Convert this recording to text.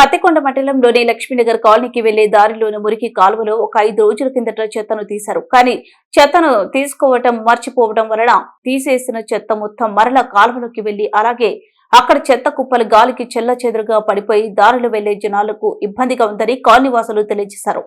పత్తికొండ మండలంలోని లక్ష్మీనగర్ కాలనీకి వెళ్ళే దారిలోని మురికి కాలువలో ఒక ఐదు రోజుల కిందట చెత్తను తీశారు. కానీ చెత్తను తీసుకోవటం మర్చిపోవడం వలన తీసేసిన చెత్త మొత్తం మరల కాలువలోకి వెళ్ళి అలాగే అక్కడ చెత్త కుప్పలు గాలికి చెల్ల చెదురుగా పడిపోయి దారిలో వెళ్ళే జనాలకు ఇబ్బందిగా ఉందని కాలనీవాసులు తెలియజేశారు.